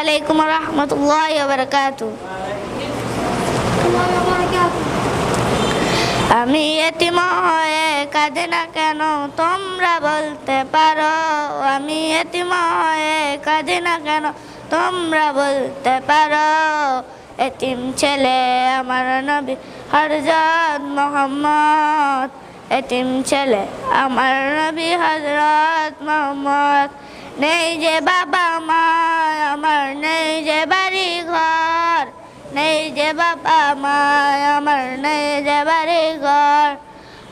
আলাইকুম রহমতুল্লাহ বারকাতু আমি এতিম হয়ে কাঁদে না কেন? তোমরা বলতে পারো, আমি এতিম হয়ে কাঁদে না কেন? তোমরা বলতে পারো, এতিম ছেলে আমার নবী হরজত মোহাম্মদ। এতিম ছেলে আমার নবী হজরত মোহাম্মদ। নেই যে বাবা মা, আমার নেই যে বাড়ি ঘর নেই যে বাবা মা, আমার নেই যে বাড়ি ঘর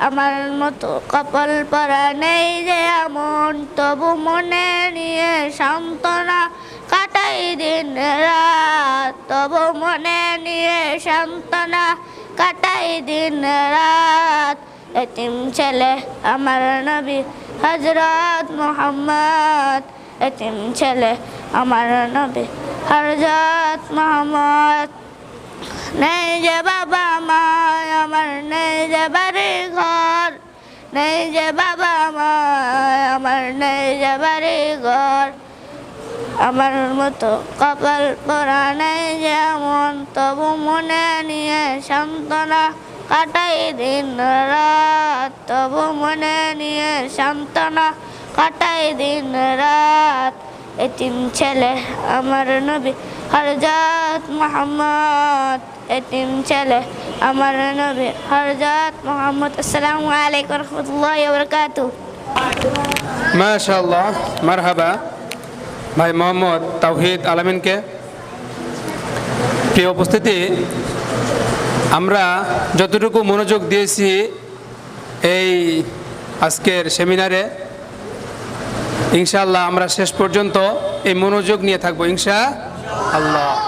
আমার মতো কপাল পরা নেই যে এমন তবু মনে নিয়ে সান্ত্বনা কাটাই দিন রাত। তবু মনে নিয়ে সান্ত্বনা কাটাই দিন রাত। এতিম ছেলে আমার নবী হজরত মোহাম্মদ। এতিম ছেলে আমার নবী হজরত মোহাম্মদ। নেই যে বাবা মা আমার, নেই যে বাড়ি ঘর। নেই যে বাবা মা আমার, নেই যে বাড়ি ঘর। আমার মতো কপাল পরা নেই যেমন তবু মনে নিয়ে সান্ত্বনা কাটাই দিন রাত, তবু মনে নিয়ে সান্ত্বনা। কাটাই দিন রাত, এতিম ছেলে আমার নবী। হরজাত মোহাম্মদ, এতিম ছেলে আমার নবী। হরজাত মোহাম্মদ, আসসালামু আলাইকুম রহমতুল্লাহ বরকাতু মাশাল্লাহ মারহাবা। ভাই মোহাম্মদ তাওহিদ আলামিনকে। প্রিয় উপস্থিতি আমরা যতটুকু মনোযোগ দিয়েছি এই আজকের সেমিনারে, ইনশাআল্লাহ আমরা শেষ পর্যন্ত এই মনোযোগ নিয়ে থাকব ইনশা আল্লাহ